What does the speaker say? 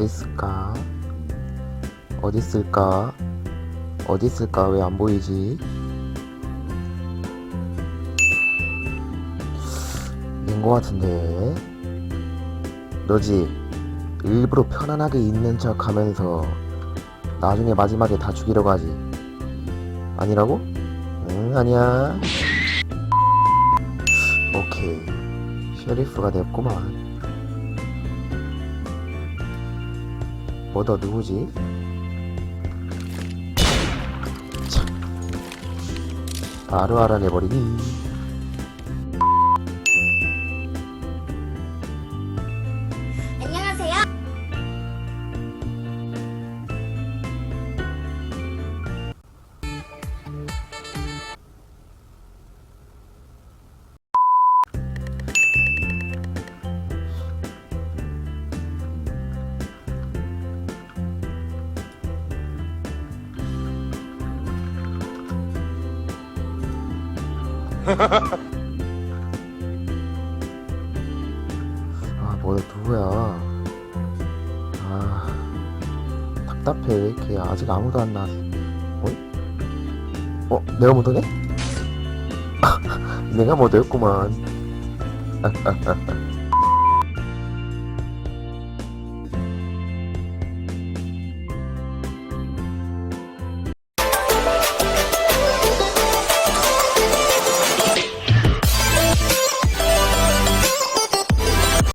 있을까? 어디 있을까? 왜 안 보이지? 것 같은데. 너지? 일부러 편안하게 있는 척 하면서 나중에 마지막에 다 죽이려고 하지. 아니라고? 응, 아니야. 오케이. 셰리프가 됐구만. 뭐더 누구지? 참. 바로 알아내버리니. 아, 뭐 누구야? 아, 답답해. 걔 아직 아무도 안 나왔어. 어? 어? 내가 못 오네? 내가 못 왔구만.